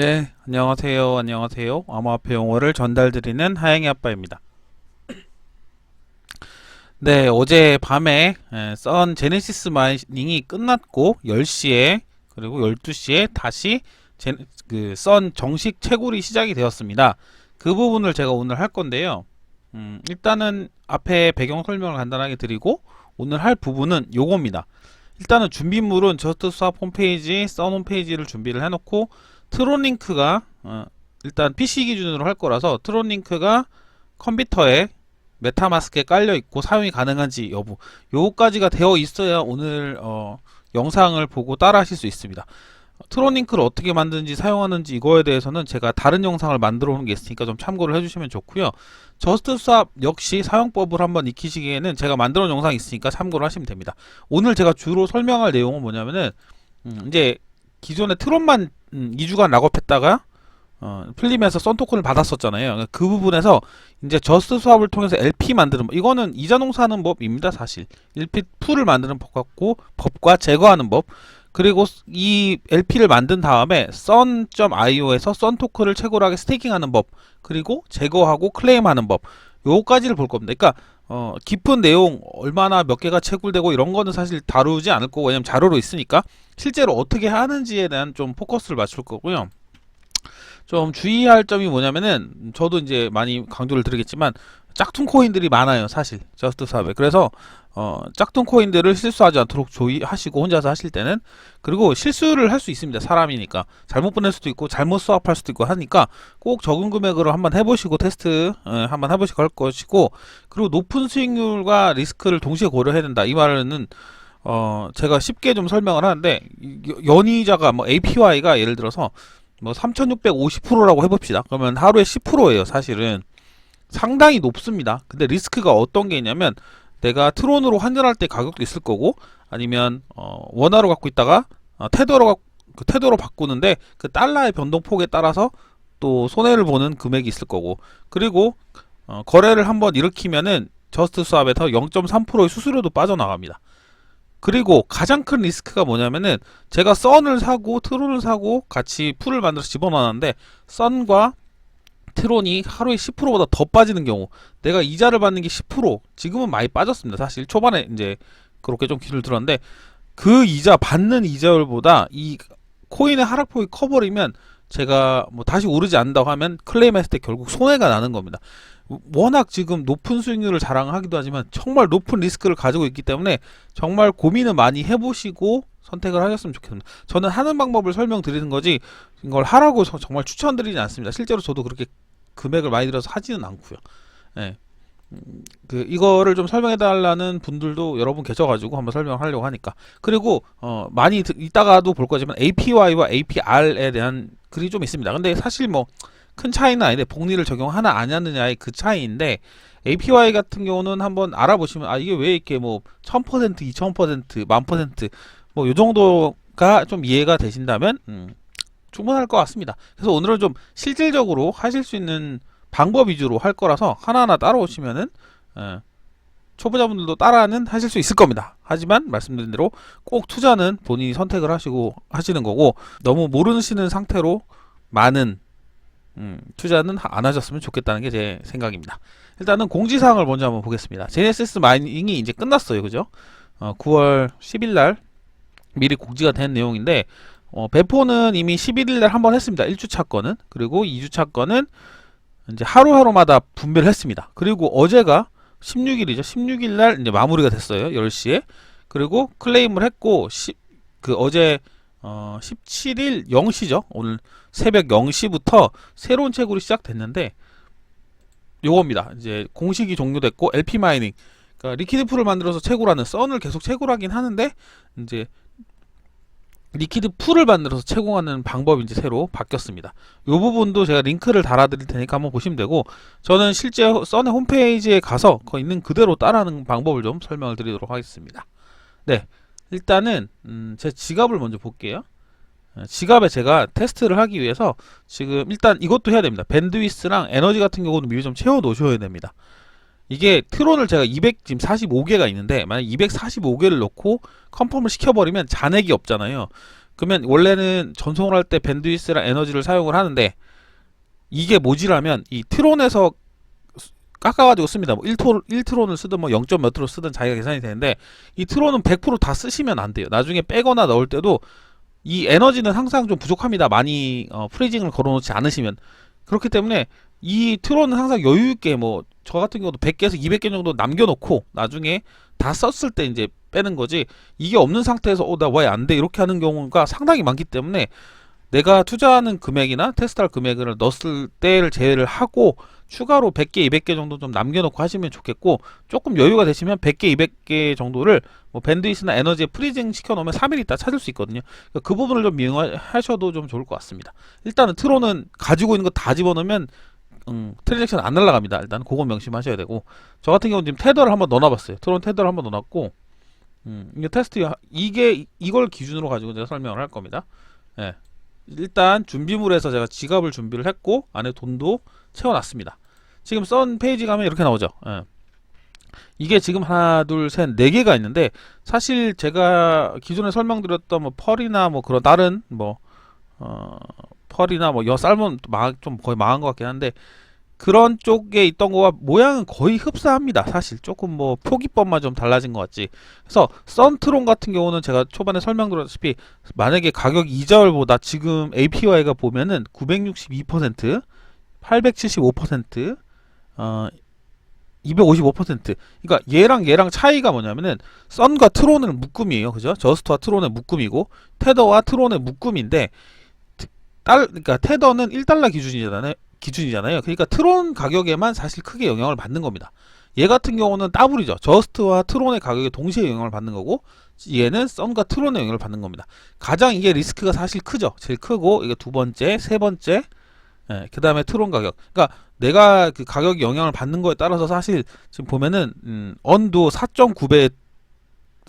네, 안녕하세요. 안녕하세요. 암호화폐 용어를 전달드리는 하영이 아빠입니다. 네, 어제 밤에 에, 썬 제네시스 마이닝이 끝났고 10시에 그리고 12시에 다시 제, 그, 썬 정식 채굴이 시작이 되었습니다. 그 부분을 제가 오늘 할 건데요. 음, 일단은 앞에 배경 설명을 간단하게 드리고 오늘 할 부분은 요겁니다. 일단은 준비물은 저스트스왑 홈페이지, 썬 홈페이지를 준비를 해놓고 트론링크가 어, 일단 PC 기준으로 할 거라서 트론링크가 컴퓨터에 메타마스크에 깔려 있고 사용이 가능한지 여부 요거까지가 되어 있어야 오늘 어, 영상을 보고 따라 하실 수 있습니다. 트론링크를 어떻게 만드는지 사용하는지 이거에 대해서는 제가 다른 영상을 만들어 놓은 게 있으니까 좀 참고를 해주시면 좋고요. 저스트스왑 역시 사용법을 한번 익히시기에는 제가 만들어 놓은 영상이 있으니까 참고를 하시면 됩니다. 오늘 제가 주로 설명할 내용은 뭐냐면은 음, 이제 기존에 트론만 음, 2주간 락업했다가 어, 풀리면서 썬 토큰을 받았었잖아요. 그 부분에서 이제 저스트 수합을 통해서 LP 만드는 법, 이거는 이자 농사하는 법입니다, 사실. LP 풀을 만드는 법 같고 법과 제거하는 법. 그리고 이 LP를 만든 다음에 썬.io에서 썬 토큰을 채굴하게 스테이킹하는 법. 그리고 제거하고 클레임하는 법. 요까지를 볼 겁니다. 그러니까 어, 깊은 내용 얼마나 몇 개가 채굴되고 이런 거는 사실 다루지 않을 거고 왜냐면 자료로 있으니까 실제로 어떻게 하는지에 대한 좀 포커스를 맞출 거고요. 좀 주의할 점이 뭐냐면은 저도 이제 많이 강조를 드리겠지만 짝퉁 코인들이 많아요 사실 저스트 삽에 그래서 어 짝퉁 코인들을 실수하지 않도록 조의하시고 혼자서 하실 때는 그리고 실수를 할 수 있습니다 사람이니까 잘못 보낼 수도 있고 잘못 수합할 수도 있고 하니까 꼭 적은 금액으로 한번 해보시고 테스트 어, 한번 해보시고 할 것이고 그리고 높은 수익률과 리스크를 동시에 고려해야 된다 이 말은 어 제가 쉽게 좀 설명을 하는데 연이자가 뭐 APY가 예를 들어서 뭐 3650%라고 해봅시다. 그러면 하루에 10%예요, 사실은. 상당히 높습니다. 근데 리스크가 어떤 게 있냐면 내가 트론으로 환전할 때 가격도 있을 거고 아니면 어, 원화로 갖고 있다가 어, 테더로 그 테더로 바꾸는데 그 달러의 변동폭에 따라서 또 손해를 보는 금액이 있을 거고 그리고 어, 거래를 한번 일으키면은 저스트 수압에서 0.3%의 수수료도 빠져나갑니다. 그리고 가장 큰 리스크가 뭐냐면은 제가 썬을 사고 트론을 사고 같이 풀을 만들어서 집어넣었는데 썬과 트론이 하루에 10%보다 더 빠지는 경우 내가 이자를 받는 게 10% 지금은 많이 빠졌습니다 사실 초반에 이제 그렇게 좀 길을 들었는데 그 이자 받는 이자율보다 이 코인의 하락폭이 커버리면 제가 뭐 다시 오르지 않는다고 하면 클레임했을 때 결국 손해가 나는 겁니다. 워낙 지금 높은 수익률을 자랑하기도 하지만 정말 높은 리스크를 가지고 있기 때문에 정말 고민을 많이 해보시고 선택을 하셨으면 좋겠습니다. 저는 하는 방법을 설명드리는 거지 이걸 하라고 저- 정말 추천드리지 않습니다. 실제로 저도 그렇게 금액을 많이 들어서 하지는 않고요. 예. 음, 그 이거를 좀 설명해 달라는 분들도 여러분 계셔가지고 한번 설명을 하려고 하니까 그리고 어 많이 드- 이따가도 볼 거지만 APY와 APR에 대한 글이 좀 있습니다. 근데 사실 뭐 큰 차이는 아닌데 복리를 적용하나 안 하느냐의 그 차이인데 APY 같은 경우는 한번 알아보시면 아 이게 왜 이렇게 뭐 1000%, 2000%, 만 퍼센트 뭐요 정도가 좀 이해가 되신다면 음, 충분할 것 같습니다. 그래서 오늘은 좀 실질적으로 하실 수 있는 방법 위주로 할 거라서 하나하나 따라오시면은 예, 초보자분들도 따라는 하실 수 있을 겁니다. 하지만 말씀드린 대로 꼭 투자는 본인이 선택을 하시고 하시는 거고 너무 모르시는 상태로 많은 음, 투자는 하- 안 하셨으면 좋겠다는 게 제 생각입니다. 일단은 공지사항을 먼저 한번 보겠습니다. 제네시스 마이닝이 이제 끝났어요. 그죠? 어, 9월 10일 날 미리 공지가 된 내용인데 어, 배포는 이미 11일 날 한 번 했습니다. 1주차 건은. 그리고 2주차 건은 이제 하루하루마다 분배를 했습니다. 그리고 어제가 16일이죠. 16일 날 이제 마무리가 됐어요. 10시에. 그리고 클레임을 했고 시, 그 어제 어, 17일 0시죠. 오늘 새벽 0시부터 새로운 채굴이 시작됐는데 요겁니다. 이제 공식이 종료됐고 LP 마이닝 그러니까 리퀴드 풀을 만들어서 채굴하는 썬을 계속 채굴하긴 하는데 이제 리퀴드 풀을 만들어서 채굴하는 방법이 이제 새로 바뀌었습니다. 이 부분도 제가 링크를 달아드릴 테니까 한번 보시면 되고 저는 실제 썬의 홈페이지에 가서 거 있는 그대로 따라하는 방법을 좀 설명을 드리도록 하겠습니다. 네, 일단은 음, 제 지갑을 먼저 볼게요. 어, 지갑에 제가 테스트를 하기 위해서 지금 일단 이것도 해야 됩니다. 밴드위스랑 에너지 같은 경우는 미리 좀 채워 놓으셔야 됩니다. 이게 트론을 제가 200 지금 45개가 있는데 만약 245개를 넣고 컨펌을 시켜버리면 잔액이 없잖아요. 그러면 원래는 전송을 할 때 밴드위스랑 에너지를 사용을 하는데 이게 모지라면 이 트론에서 깎아가지고 씁니다. 뭐 1토, 1트론을 쓰든 뭐 0. 몇 트론 쓰든 자기가 계산이 되는데 이 트론은 100%다 쓰시면 안 돼요. 나중에 빼거나 넣을 때도 이 에너지는 항상 좀 부족합니다. 많이 어, 프리징을 걸어놓지 않으시면 그렇기 때문에 이 트론은 항상 여유 있게 뭐 저 같은 경우도 100개에서 200개 정도 남겨놓고 나중에 다 썼을 때 이제 빼는 거지 이게 없는 상태에서 어 나 왜 안 돼 이렇게 하는 경우가 상당히 많기 때문에 내가 투자하는 금액이나 테스트할 금액을 넣었을 때를 제외를 하고 추가로 100개, 200개 정도 좀 남겨놓고 하시면 좋겠고 조금 여유가 되시면 100개, 200개 정도를 뭐 밴드위스나 에너지에 프리징 시켜놓으면 3일 있다 찾을 수 있거든요. 그러니까 그 부분을 좀 이용하셔도 좀 좋을 것 같습니다. 일단은 트론은 가지고 있는 거 다 집어넣으면 음, 트랜잭션 안 날라갑니다. 일단 그거 명심하셔야 되고 저 같은 경우는 지금 테더를 한번 넣어놨어요. 트론 테더를 한번 넣어놨고 음, 이게 테스트 이게 이걸 기준으로 가지고 제가 설명을 할 겁니다. 예. 일단 준비물에서 제가 지갑을 준비를 했고 안에 돈도 채워놨습니다. 지금 썬 페이지 가면 이렇게 나오죠. 예. 이게 지금 하나, 둘, 셋, 네 개가 있는데 사실 제가 기존에 설명드렸던 뭐 펄이나 뭐 그런 다른 뭐 어, 펄이나 뭐여 쌀몬 좀 거의 망한 것 같긴 한데 그런 쪽에 있던 거와 모양은 거의 흡사합니다. 사실 조금 뭐 표기법만 좀 달라진 것 같지. 그래서 썬트론 같은 경우는 제가 초반에 설명드렸다시피 만약에 가격 이자율보다 지금 APY가 보면은 962%, 875%, 어, 255%. 그러니까 얘랑 얘랑 차이가 뭐냐면은 썬과 트론은 묶음이에요. 그죠? 저스트와 트론의 묶음이고 테더와 트론의 묶음인데 달 그러니까 테더는 1달러 기준이잖아요. 기준이잖아요. 그러니까 트론 가격에만 사실 크게 영향을 받는 겁니다. 얘 같은 경우는 더블이죠. 저스트와 트론의 가격에 동시에 영향을 받는 거고 얘는 썬과 트론의 영향을 받는 겁니다. 가장 이게 리스크가 사실 크죠. 제일 크고 이게 두 번째, 세 번째, 예, 그 다음에 트론 가격. 그러니까 내가 그 가격 영향을 받는 거에 따라서 사실 지금 보면은 음, 언도 4.9배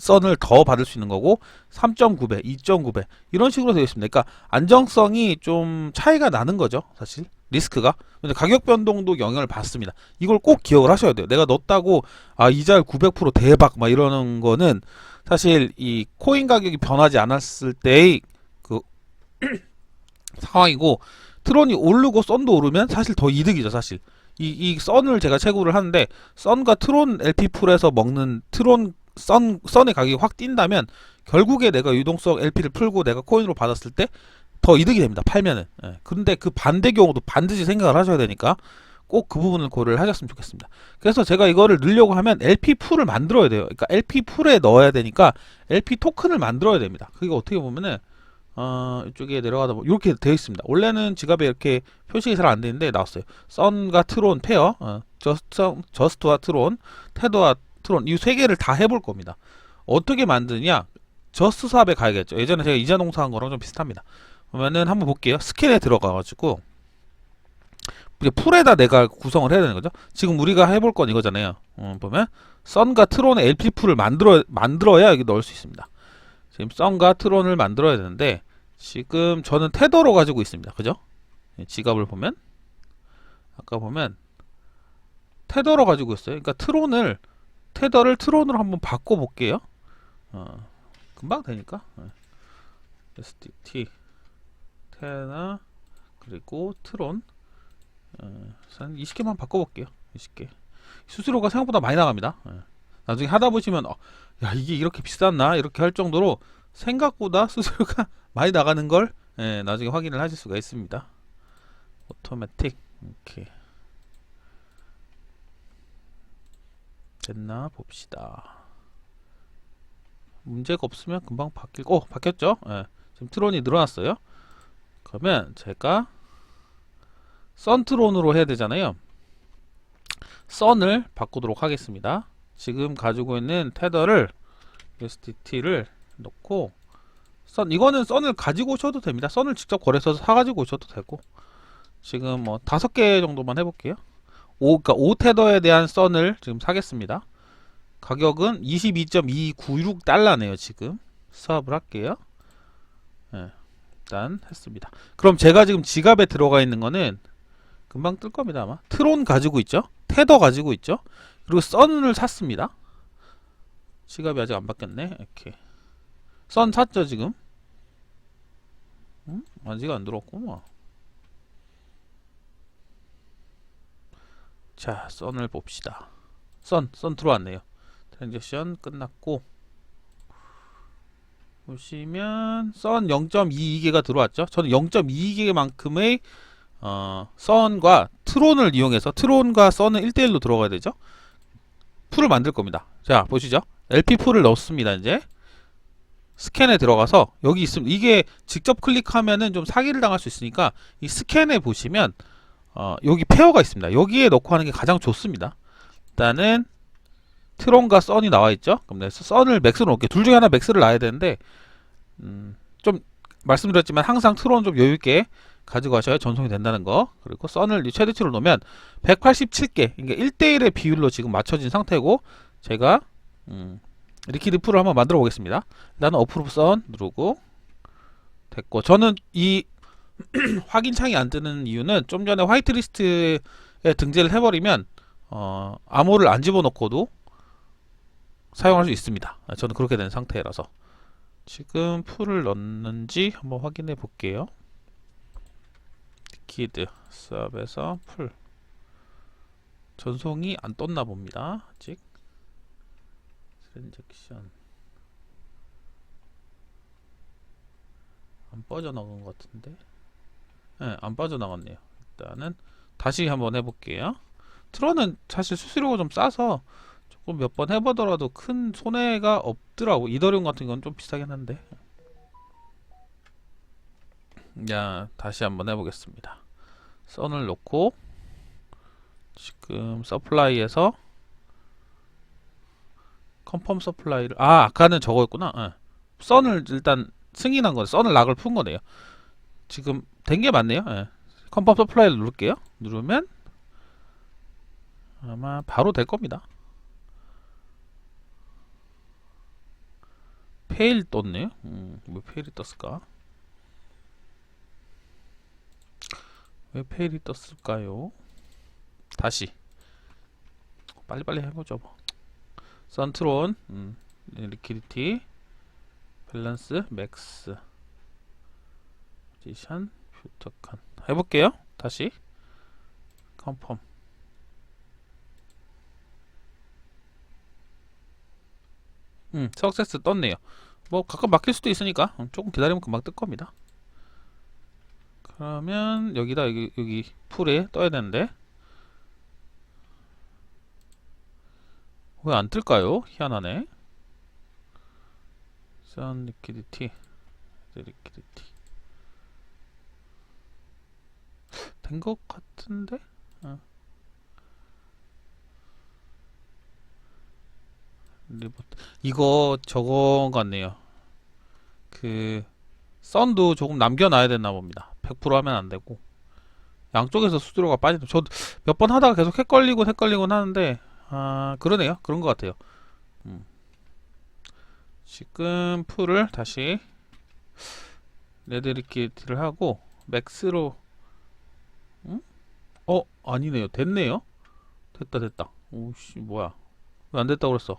썬을 더 받을 수 있는 거고 3.9배, 2.9배 이런 식으로 되어 있습니다. 그러니까 안정성이 좀 차이가 나는 거죠, 사실 리스크가. 근데 가격 변동도 영향을 받습니다. 이걸 꼭 기억을 하셔야 돼요. 내가 넣었다고 아 이자율 900% 대박 막 이러는 거는 사실 이 코인 가격이 변하지 않았을 때의 그 상황이고 트론이 오르고 썬도 오르면 사실 더 이득이죠, 사실. 이, 이 썬을 제가 채굴을 하는데 썬과 트론 LP 풀에서 먹는 트론 썬, 썬의 가격이 확 뛴다면 결국에 내가 유동성 LP를 풀고 내가 코인으로 받았을 때 더 이득이 됩니다. 팔면은. 예. 근데 그 반대 경우도 반드시 생각을 하셔야 되니까 꼭 그 부분을 고려를 하셨으면 좋겠습니다. 그래서 제가 이거를 넣으려고 하면 LP 풀을 만들어야 돼요. 그러니까 LP 풀에 넣어야 되니까 LP 토큰을 만들어야 됩니다. 그게 어떻게 보면은 어, 이쪽에 내려가다 보면 이렇게 되어 있습니다. 원래는 지갑에 이렇게 표식이 잘 안 되는데 나왔어요. 썬과 트론 페어, 어, 저스트, 저스트와 트론, 테더와 트론 이 세 개를 다 해볼 겁니다. 어떻게 만드냐? 저스트 사업에 가야겠죠. 예전에 제가 이자 농사한 거랑 좀 비슷합니다. 그러면은 한번 볼게요. 스캔에 들어가가지고 이제 풀에다 내가 구성을 해야 되는 거죠. 지금 우리가 해볼 건 이거잖아요. 어, 보면 썬과 트론의 LP 풀을 만들어 만들어야 여기 넣을 수 있습니다. 지금 썬과 트론을 만들어야 되는데 지금 저는 테더로 가지고 있습니다. 그죠? 예, 지갑을 보면 아까 보면 테더로 가지고 있어요. 그러니까 트론을 테더를 트론으로 한번 바꿔 볼게요. 어, 금방 되니까. 어. SDT 테나 그리고 트론 어, 한 20개만 바꿔 볼게요. 20개. 수수료가 생각보다 많이 나갑니다. 어. 나중에 하다 보시면 어, 야 이게 이렇게 비쌌나 이렇게 할 정도로 생각보다 수수료가 많이 나가는 걸 예, 나중에 확인을 하실 수가 있습니다. 오토매틱 이렇게 됐나 봅시다. 문제가 없으면 금방 바뀔 어 바뀌었죠? 예, 지금 트론이 늘어났어요. 그러면 제가 썬트론으로 해야 되잖아요. 썬을 바꾸도록 하겠습니다. 지금 가지고 있는 테더를 USDT를 넣고 썬 이거는 썬을 가지고 오셔도 됩니다. 썬을 직접 거래소에서 사가지고 오셔도 되고 지금 뭐 다섯 개 정도만 해볼게요. 5, 그러니까 5테더에 대한 썬을 지금 사겠습니다. 가격은 22.296달러네요. 지금 수합을 할게요. 네, 일단 했습니다. 그럼 제가 지금 지갑에 들어가 있는 거는 금방 뜰 겁니다 아마. 트론 가지고 있죠. 테더 가지고 있죠. 그리고 썬을 샀습니다. 지갑이 아직 안 바뀌었네. 이렇게 썬 샀죠 지금. 음? 아직 안 들어왔구만. 자, 썬을 봅시다. 썬, 썬 들어왔네요. 트랜잭션 끝났고 보시면 썬 0.22개가 들어왔죠. 저는 0.22개만큼의 어, 썬과 트론을 이용해서 트론과 썬은 1대1로 들어가야 되죠. 풀을 만들 겁니다. 자, 보시죠. LP 풀을 넣습니다. 이제 스캔에 들어가서 여기 있으면 이게 직접 클릭하면은 좀 사기를 당할 수 있으니까 이 스캔에 보시면 어, 여기 페어가 있습니다. 여기에 넣고 하는 게 가장 좋습니다. 일단은 트론과 썬이 나와 있죠. 그럼 내가 썬을 맥스로 놓을게. 둘 중에 하나 맥스를 놔야 되는데 음, 좀 말씀드렸지만 항상 트론 좀 여유 있게 가지고 가셔야 전송이 된다는 거. 그리고 썬을 이 최대치로 놓으면 187개, 그러니까 1대1의 비율로 지금 맞춰진 상태고 제가 음, 리퀴드 풀을 한번 만들어 보겠습니다. 일단은 어프로브 썬 누르고 됐고 저는 이 확인 창이 안 뜨는 이유는 좀 전에 화이트리스트에 등재를 해버리면 어, 암호를 안 집어넣고도 사용할 수 있습니다. 아, 저는 그렇게 된 상태라서 지금 풀을 넣는지 한번 확인해 볼게요. 리퀴드 수업에서 풀 전송이 안 떴나 봅니다. 아직 트랜잭션 안 빠져나간 것 같은데 네, 안 빠져나갔네요. 일단은 다시 한번 해볼게요. 트론은 사실 수수료가 좀 싸서 조금 몇 번 해보더라도 큰 손해가 없더라고. 이더리움 같은 건 좀 비싸긴 한데. 자 다시 한번 해보겠습니다. 선을 놓고 지금 서플라이에서 컨펌 서플라이를 아 아까는 저거였구나. 예. 선을 일단 승인한 거네 선을 락을 푼 거네요 지금 된 게 맞네요. 예. 컨펌 서플라이를 누를게요. 누르면 아마 바로 될 겁니다. 페일 떴네요. 음, 왜 페일이 떴을까? 왜 페일이 떴을까요? 다시. 빨리빨리 해보죠 뭐. 선트론 음, 리퀴디티 밸런스 맥스 포지션 퓨터칸 해볼게요. 다시. 컨펌 음 석세스 떴네요. 뭐 가끔 막힐 수도 있으니까. 음, 조금 기다리면 금방 뜰 겁니다. 그러면 여기다 여기, 여기 풀에 떠야 되는데. 왜 안 뜰까요? 희한하네. 선 리퀴디티 리퀴디티 된 것 같은데? 어. 리부트 이거 저거 같네요. 그 썬도 조금 남겨놔야 되나 봅니다. 100% 하면 안 되고 양쪽에서 수수료가 빠지는 저 몇 번 하다가 계속 헷갈리고 헷갈리곤 하는데 아 그러네요 그런 것 같아요 음. 지금 풀을 다시 레드리키트를 하고 맥스로 음? 어 아니네요. 됐네요. 됐다 됐다. 오씨 뭐야. 왜 안 됐다고 그랬어?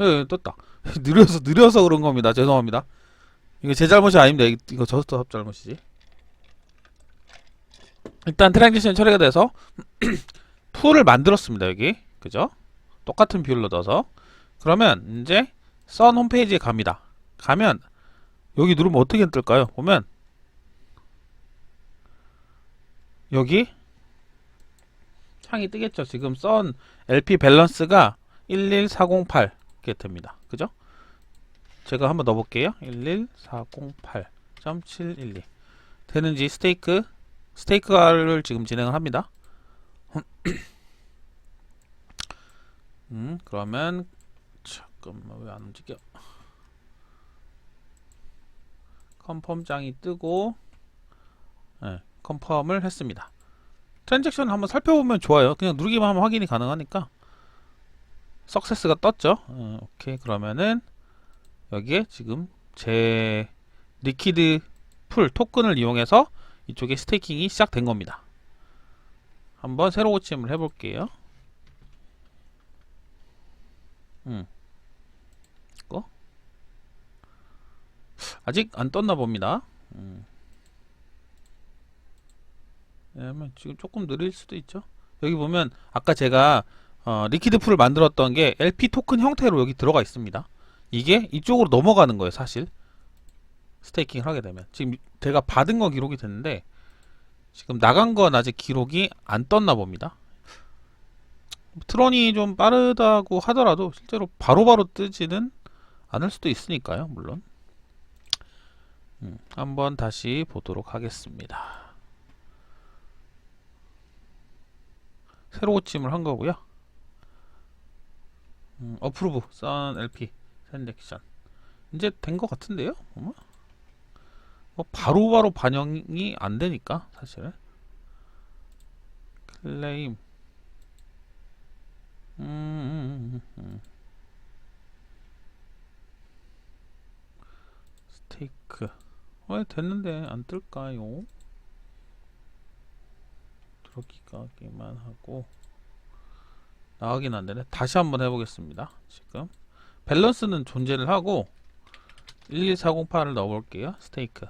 예, 예 떴다. 느려서 느려서 그런 겁니다. 죄송합니다. 이거 제 잘못이 아닙니다. 이거 저 스톱 잘못이지. 일단 트랜지션 처리가 돼서 풀을 만들었습니다 여기. 그죠? 똑같은 비율로 넣어서. 그러면 이제 썬 홈페이지에 갑니다. 가면 여기 누르면 어떻게 뜰까요? 보면 여기? 창이 뜨겠죠? 지금 썬 LP 밸런스가 11408 이렇게 됩니다. 그죠? 제가 한번 넣어볼게요. 11408.712 되는지 스테이크 스테이크를 지금 진행을 합니다. 음, 그러면 잠깐만 왜 안 움직여? 컨펌 장이 뜨고 네, 컨펌을 했습니다. 트랜잭션 한번 살펴보면 좋아요. 그냥 누르기만 하면 확인이 가능하니까 석세스가 떴죠. 어, 오케이 그러면은 여기에 지금 제 리퀴드 풀 토큰을 이용해서 이쪽에 스테이킹이 시작된 겁니다. 한번 새로 고침을 해볼게요. 음. 이거? 아직 안 떴나 봅니다. 음. 왜냐면 지금 조금 느릴 수도 있죠. 여기 보면 아까 제가 어, 리퀴드 풀을 만들었던 게 LP 토큰 형태로 여기 들어가 있습니다. 이게 이쪽으로 넘어가는 거예요, 사실. 스테이킹을 하게 되면. 지금 제가 받은 거 기록이 됐는데 지금 나간 건 아직 기록이 안 떴나 봅니다. 트론이 좀 빠르다고 하더라도 실제로 바로바로 뜨지는 않을 수도 있으니까요, 물론. 음, 한번 다시 보도록 하겠습니다. 새로 고침을 한 거고요. 음, 어프로브 선 LP 샌덱션 이제 된 것 같은데요? 뭐 바로 바로 반영이 안 되니까 사실은 클레임 음, 음, 음, 음. 스테이크 왜 됐는데 안 뜰까요? 들어기가기만 하고 나가긴 안 되네. 다시 한번 해보겠습니다. 지금 밸런스는 존재를 하고 12408을 넣어볼게요. 스테이크.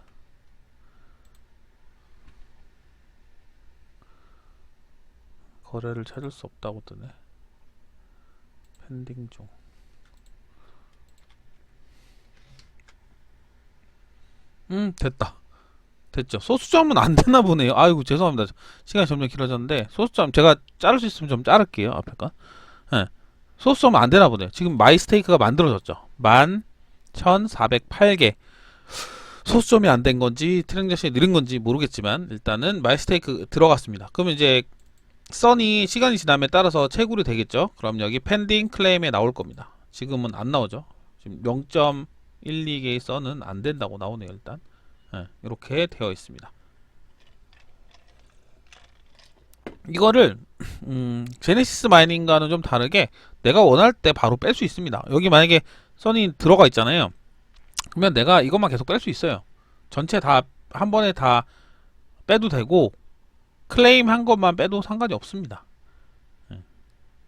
거래를 찾을 수 없다고 뜨네. 펜딩 중. 음, 됐다. 됐죠. 소수점은 안 되나 보네요. 아이고, 죄송합니다. 시간이 점점 길어졌는데, 소수점, 제가 자를 수 있으면 좀 자를게요. 앞에 거. 예. 소수점은 안 되나 보네요. 지금 마이스테이크가 만들어졌죠. 11,408개. 소수점이 안 된 건지, 트랜잭션이 느린 건지 모르겠지만, 일단은 마이스테이크 들어갔습니다. 그러면 이제, 선이 시간이 지남에 따라서 채굴이 되겠죠. 그럼 여기 펜딩 클레임에 나올 겁니다. 지금은 안 나오죠. 지금 0.12개의 선은 안 된다고 나오네요, 일단. 예, 이렇게 되어 있습니다. 이거를 음, 제네시스 마이닝과는 좀 다르게 내가 원할 때 바로 뺄 수 있습니다. 여기 만약에 선이 들어가 있잖아요. 그러면 내가 이것만 계속 뺄 수 있어요. 전체 다 한 번에 다 빼도 되고 클레임 한 것만 빼도 상관이 없습니다. 예.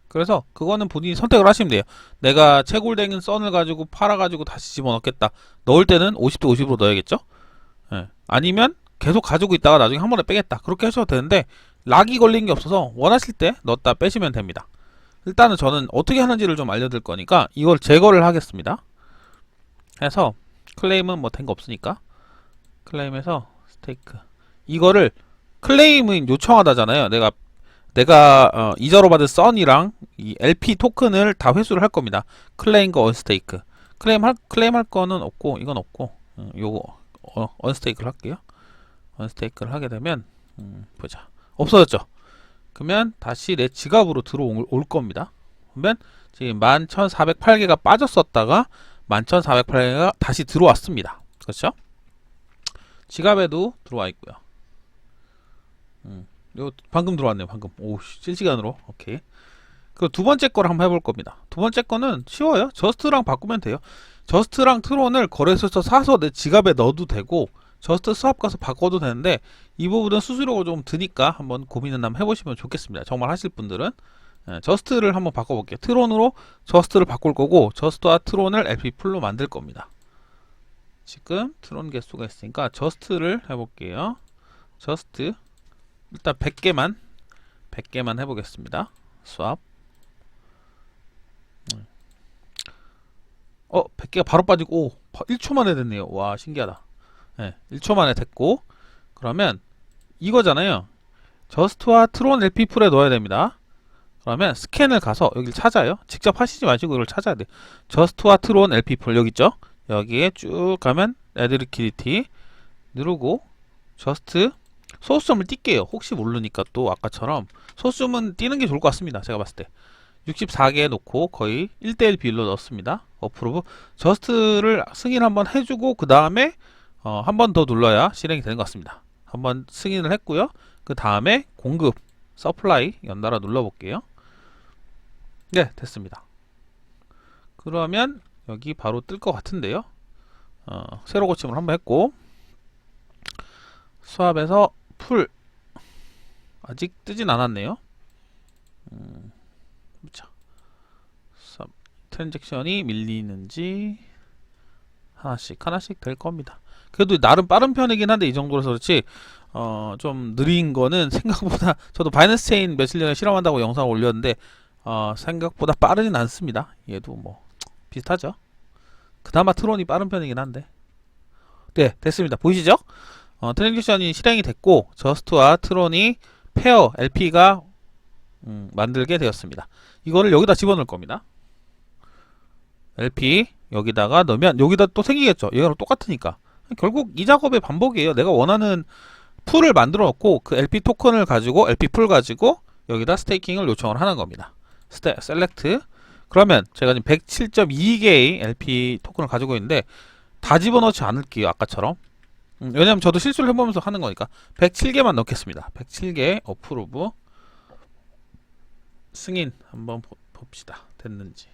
그래서 그거는 본인이 선택을 하시면 돼요. 내가 채굴된 썬을 가지고 팔아가지고 다시 집어넣겠다. 넣을 때는 50대 50으로 넣어야겠죠? 예. 아니면 계속 가지고 있다가 나중에 한 번에 빼겠다. 그렇게 하셔도 되는데 락이 걸린 게 없어서 원하실 때 넣었다 빼시면 됩니다. 일단은 저는 어떻게 하는지를 좀 알려드릴 거니까 이걸 제거를 하겠습니다. 해서 클레임은 뭐 된 거 없으니까 클레임에서 스테이크 이거를 클레임은 요청하다잖아요. 내가 내가 어, 이자로 받은 썬이랑 이 LP 토큰을 다 회수를 할 겁니다. 클레임과 언스테이크. 클레임 할 클레임 할 거는 없고 이건 없고 음, 요거 어, 언스테이크를 할게요. 언스테이크를 하게 되면 음, 보자. 없어졌죠. 그러면 다시 내 지갑으로 들어올 올 겁니다. 그러면 지금 11,408개가 빠졌었다가 11,408개가 다시 들어왔습니다. 그렇죠? 지갑에도 들어와 있고요. 음, 요 방금 들어왔네요. 방금. 오, 실시간으로. 오케이. 그리고 두 번째 거를 한번 해볼 겁니다. 두 번째 거는 쉬워요. 저스트랑 바꾸면 돼요. 저스트랑 트론을 거래소에서 사서 내 지갑에 넣어도 되고 저스트 수합 가서 바꿔도 되는데 이 부분은 수수료가 좀 드니까 한번 고민을 한번 해보시면 좋겠습니다. 정말 하실 분들은 예, 저스트를 한번 바꿔볼게요. 트론으로 저스트를 바꿀 거고 저스트와 트론을 LP 풀로 만들 겁니다. 지금 트론 개수가 있으니까 저스트를 해볼게요. 저스트 일단 100개만 100개만 해보겠습니다. 수합 어 100개가 바로 빠지고 오 1초 만에 됐네요. 와 신기하다. 네, 1초 만에 됐고 그러면 이거잖아요. 저스트와 트론 LP 풀에 넣어야 됩니다. 그러면 스캔을 가서 여기를 찾아요. 직접 하시지 마시고 이걸 찾아야 돼. 저스트와 트론 LP 풀 여기 있죠? 여기에 쭉 가면 애드 리퀴디티 누르고 저스트 소수점을 띄게요. 혹시 모르니까 또 아까처럼 소수점은 띄는 게 좋을 것 같습니다. 제가 봤을 때 64개 놓고 거의 1대1 비율로 넣었습니다. 어프로브 저스트를 승인 한번 해주고 그 다음에 어, 한번 더 눌러야 실행이 되는 것 같습니다. 한번 승인을 했고요. 그 다음에 공급 서플라이 연달아 눌러볼게요. 네 됐습니다. 그러면 여기 바로 뜰 것 같은데요. 어, 새로 고침을 한번 했고 수압에서 풀 아직 뜨진 않았네요. 음, 트랜잭션이 밀리는지 하나씩 하나씩 될 겁니다. 그래도 나름 빠른 편이긴 한데 이 정도라서 그렇지 어 좀 느린 거는 생각보다 저도 바이낸스 체인 며칠 전에 실험한다고 영상 올렸는데 어 생각보다 빠르진 않습니다. 얘도 뭐 비슷하죠. 그나마 트론이 빠른 편이긴 한데 네 됐습니다. 보이시죠? 어, 트랜지션이 실행이 됐고 저스트와 트론이 페어 LP가 음, 만들게 되었습니다. 이거를 여기다 집어넣을 겁니다. LP 여기다가 넣으면 여기다 또 생기겠죠. 얘랑 똑같으니까. 결국 이 작업의 반복이에요. 내가 원하는 풀을 만들어 놓고 그 LP 토큰을 가지고 LP 풀 가지고 여기다 스테이킹을 요청을 하는 겁니다. 스테, 셀렉트 그러면 제가 지금 107.2개의 LP 토큰을 가지고 있는데 다 집어넣지 않을게요. 아까처럼. 음, 왜냐면 저도 실수를 해보면서 하는 거니까 107개만 넣겠습니다. 107개 어프로브 승인 한번 보- 봅시다. 됐는지.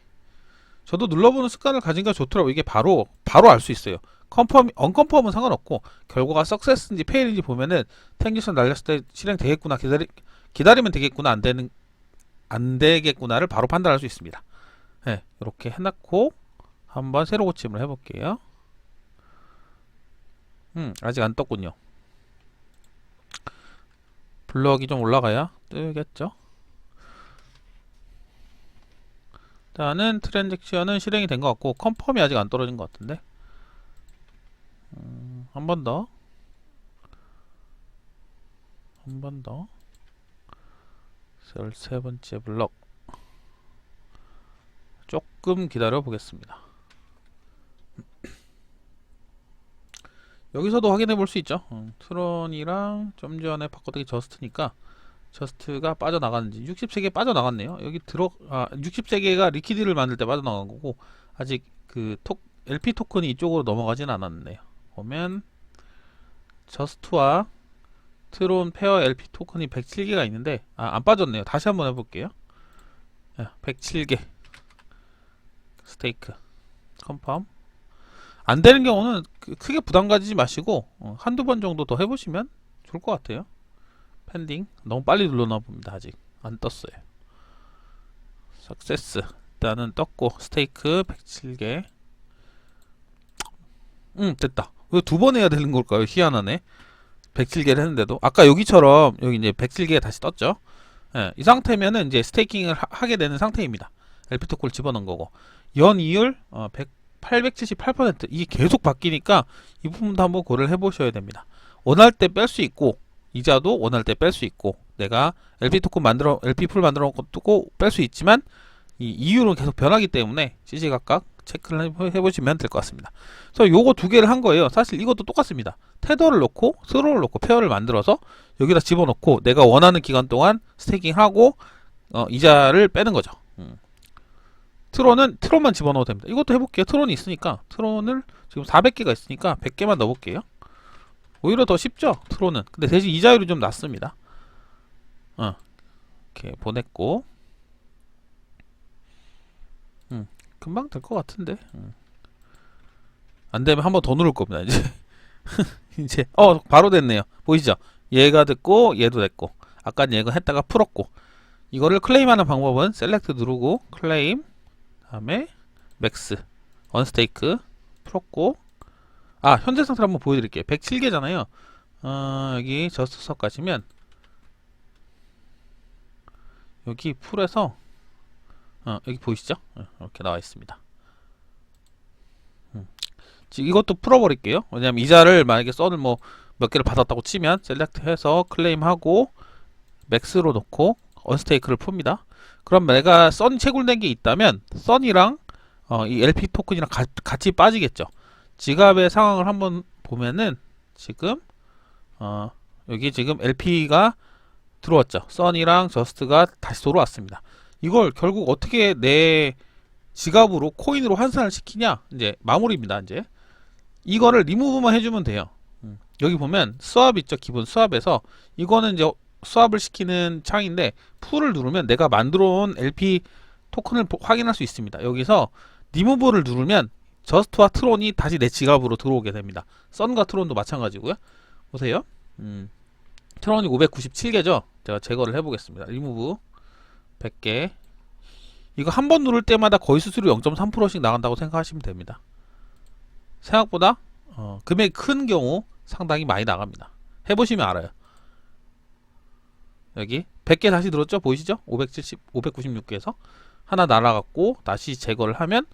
저도 눌러보는 습관을 가진 게 좋더라고. 이게 바로 바로 알 수 있어요. 컨펌 언컨펌은 상관없고 결과가 석세스인지 페일인지 보면은 탱지션 날렸을 때 실행되겠구나 기다리 기다리면 되겠구나 안 되는 안 되겠구나를 바로 판단할 수 있습니다. 네, 이렇게 해놓고 한번 새로 고침을 해볼게요. 음, 아직 안 떴군요. 블럭이 좀 올라가야 뜨겠죠? 일단은 트랜잭션은 실행이 된 것 같고 컨펌이 아직 안 떨어진 것 같은데 음, 한 번 더. 한 번 더. 13번째 블럭. 조금 기다려 보겠습니다. 여기서도 확인해 볼 수 있죠. 음, 트론이랑 좀 전에 바꿔두기 저스트니까 저스트가 빠져나가는지 63개 빠져나갔네요. 여기 들어 아 63개가 리퀴드를 만들 때 빠져나간 거고 아직 그 톡, LP 토큰이 이쪽으로 넘어가진 않았네요. 보면 저스트와 트론 페어 LP 토큰이 107개가 있는데 아, 안 빠졌네요. 다시 한번 해볼게요. 107개 스테이크 컨펌 안 되는 경우는 그- 크게 부담 가지지 마시고 어, 한두 번 정도 더 해보시면 좋을 것 같아요. 펜딩 너무 빨리 눌러놔 봅니다. 아직 안 떴어요. 석세스 일단은 떴고 스테이크 107개 응 됐다. 왜 두 번 해야 되는 걸까요? 희한하네. 107개를 했는데도 아까 여기처럼 여기 이제 107개가 다시 떴죠. 예, 이 상태면은 이제 스테이킹을 하, 게 되는 상태입니다. 토크를 집어넣은 거고 연 이율 어, 100, 878% 이게 계속 바뀌니까 이 부분도 한번 고려를 해보셔야 됩니다. 원할 때 뺄 수 있고 이자도 원할 때 뺄 수 있고 내가 LP 토큰 만들어 LP 풀 만들어 놓고 뺄 수 있지만 이 이율은 계속 변하기 때문에 시시각각 체크를 해- 해보시면 될 것 같습니다. 그래서 요거 두 개를 한 거예요. 사실 이것도 똑같습니다. 테더를 넣고 스로를 넣고 페어를 만들어서 여기다 집어넣고 내가 원하는 기간 동안 스테이킹하고 어, 이자를 빼는 거죠. 음. 트론은 트론만 집어넣어도 됩니다. 이것도 해볼게요. 트론이 있으니까 트론을 지금 400개가 있으니까 100개만 넣어볼게요. 오히려 더 쉽죠. 트론은. 근데 대신 이자율이 좀 낮습니다. 어. 이렇게 보냈고 음, 금방 될 것 같은데. 음. 안 되면 한 번 더 누를 겁니다. 이제 이제 어 바로 됐네요. 보이시죠? 얘가 됐고 얘도 됐고 아까 얘가 했다가 풀었고 이거를 클레임하는 방법은 셀렉트 누르고 클레임 다음에 맥스 언스테이크 풀었고 아 현재 상태를 한번 보여드릴게요. 107개잖아요. 어, 여기 저스트석 가시면 여기 풀에서 어, 여기 보이시죠? 어, 이렇게 나와 있습니다. 음. 이것도 풀어버릴게요. 왜냐면 이자를 만약에 썬을 뭐 몇 개를 받았다고 치면 셀렉트 해서 클레임하고 맥스로 놓고 언스테이크를 풉니다. 그럼 내가 썬 채굴된 게 있다면 썬이랑 어, 이 LP 토큰이랑 가- 같이 빠지겠죠. 지갑의 상황을 한번 보면은 지금 어, 여기 지금 LP가 들어왔죠. 썬이랑 저스트가 다시 돌아왔습니다. 이걸 결국 어떻게 내 지갑으로 코인으로 환산을 시키냐 이제 마무리입니다. 이제 이거를 리무브만 해주면 돼요. 음, 여기 보면 수압 있죠. 기본 수압에서 이거는 이제 수압을 시키는 창인데 풀을 누르면 내가 만들어 온 LP 토큰을 보- 확인할 수 있습니다. 여기서 리무브를 누르면 저스트와 트론이 다시 내 지갑으로 들어오게 됩니다. 썬과 트론도 마찬가지고요. 보세요. 음, 트론이 597개죠. 제가 제거를 해보겠습니다. 리무브 100개. 이거 한 번 누를 때마다 거의 수수료 0.3%씩 나간다고 생각하시면 됩니다. 생각보다 어, 금액이 큰 경우 상당히 많이 나갑니다. 해보시면 알아요. 여기 100개 다시 들었죠? 보이시죠? 570, 596개에서 하나 날아갔고 다시 제거를 하면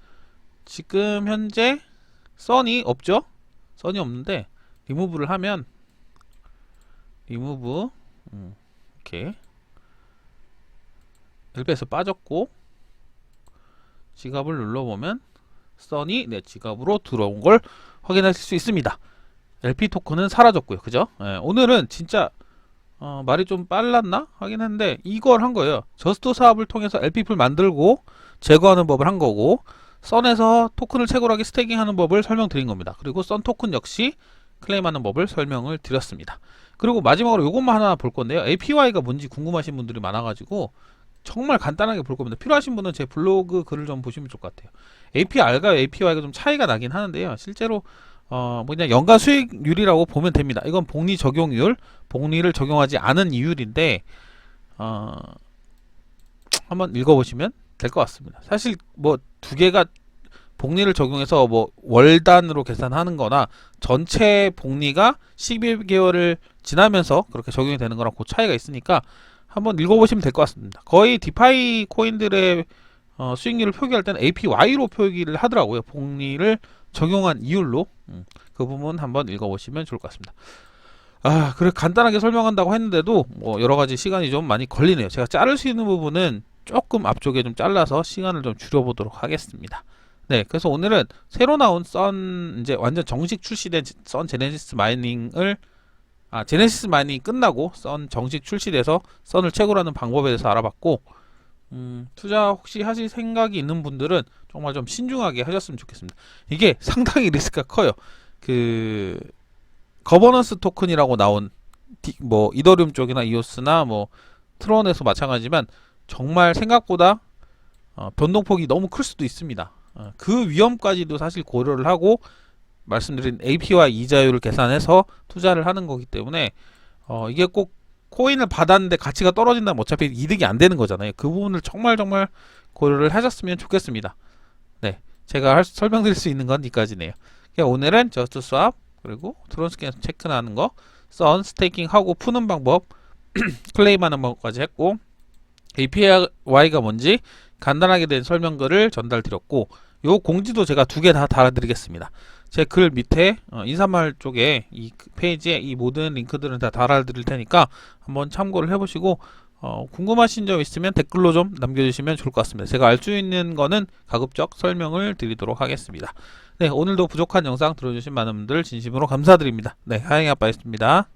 지금 현재 선이 없죠? 선이 없는데 리무브를 하면 리무브 음, 이렇게 1배에서 빠졌고 지갑을 눌러보면 선이 내 지갑으로 들어온 걸 확인하실 수 있습니다. LP 토큰은 사라졌고요. 그죠? 예, 오늘은 진짜 어, 말이 좀 빨랐나 하긴 했는데 이걸 한 거예요. 저스트 사업을 통해서 LP풀 만들고 제거하는 법을 한 거고 썬에서 토큰을 채굴하게 스테이킹하는 법을 설명드린 겁니다. 그리고 썬 토큰 역시 클레임하는 법을 설명을 드렸습니다. 그리고 마지막으로 이것만 하나 볼 건데요. APY가 뭔지 궁금하신 분들이 많아가지고 정말 간단하게 볼 겁니다. 필요하신 분은 제 블로그 글을 좀 보시면 좋을 것 같아요. APR과 APY가 좀 차이가 나긴 하는데요. 실제로 어, 뭐 그냥 연간 수익률이라고 보면 됩니다. 이건 복리 적용률, 복리를 적용하지 않은 이율인데, 어, 한번 읽어보시면 될 것 같습니다. 사실 뭐 두 개가 복리를 적용해서 뭐 월단으로 계산하는 거나 전체 복리가 12개월을 지나면서 그렇게 적용이 되는 거랑 그 차이가 있으니까 한번 읽어보시면 될 것 같습니다. 거의 디파이 코인들의 어, 수익률을 표기할 때는 APY로 표기를 하더라고요. 복리를 적용한 이율로 음, 그 부분 한번 읽어보시면 좋을 것 같습니다. 아, 그래 간단하게 설명한다고 했는데도 뭐 여러 가지 시간이 좀 많이 걸리네요. 제가 자를 수 있는 부분은 조금 앞쪽에 좀 잘라서 시간을 좀 줄여보도록 하겠습니다. 네, 그래서 오늘은 새로 나온 썬 이제 완전 정식 출시된 썬 제네시스 마이닝을 아 제네시스 마이닝이 끝나고 썬 정식 출시돼서 썬을 채굴하는 방법에 대해서 알아봤고 음, 투자 혹시 하실 생각이 있는 분들은 정말 좀 신중하게 하셨으면 좋겠습니다. 이게 상당히 리스크가 커요. 그 거버넌스 토큰이라고 나온 디- 뭐 이더리움 쪽이나 이오스나 뭐 트론에서 마찬가지지만 정말 생각보다 어, 변동폭이 너무 클 수도 있습니다. 어, 그 위험까지도 사실 고려를 하고 말씀드린 APY 이자율을 계산해서 투자를 하는 거기 때문에 어, 이게 꼭 코인을 받았는데 가치가 떨어진다면 어차피 이득이 안 되는 거잖아요. 그 부분을 정말 정말 고려를 하셨으면 좋겠습니다. 네, 제가 할, 설명드릴 수 있는 건 여기까지네요. 오늘은 저스트 스왑 그리고 트론스캔 체크하는 거, 썬 스테이킹 하고 푸는 방법, 클레임하는 방법까지 했고 APY가 뭔지 간단하게 된 설명글을 전달드렸고 요 공지도 제가 두 개 다 달아드리겠습니다. 제 글 밑에 어, 인사말 쪽에 이 페이지에 이 모든 링크들은 다 달아드릴 테니까 한번 참고를 해보시고 어, 궁금하신 점 있으면 댓글로 좀 남겨주시면 좋을 것 같습니다. 제가 알 수 있는 거는 가급적 설명을 드리도록 하겠습니다. 네, 오늘도 부족한 영상 들어주신 많은 분들 진심으로 감사드립니다. 네, 하영이 아빠였습니다.